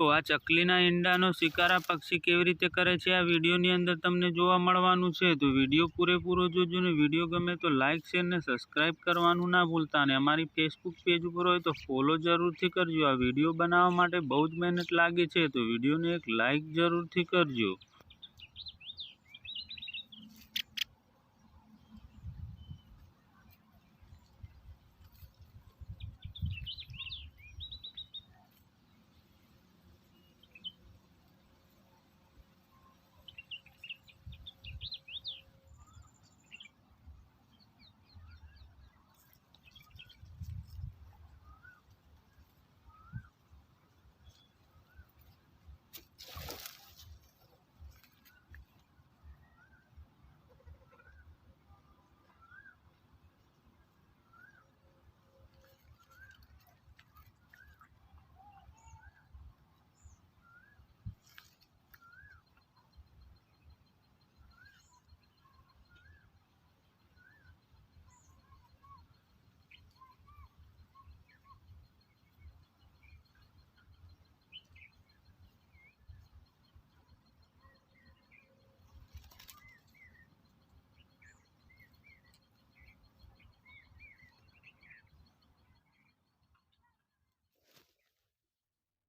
તો આ ચકલીના ઈંડાનો શિકાર આ પક્ષી કેવી રીતે કરે છે? આ વિડીયોની અંદર તમને જોવા મળવાનું છે. તો વીડિયો પૂરેપૂરો જોજો ને વીડિયો ગમે તો લાઇક શેર ને સબસ્ક્રાઈબ કરવાનું ના ભૂલતા અને અમારી ફેસબુક પેજ ઉપર હોય તો ફોલો જરૂરથી કરજો. આ વીડિયો બનાવવા માટે બહુ જ મહેનત લાગે છે. તો વિડીયોને એક લાઇક જરૂરથી કરજો.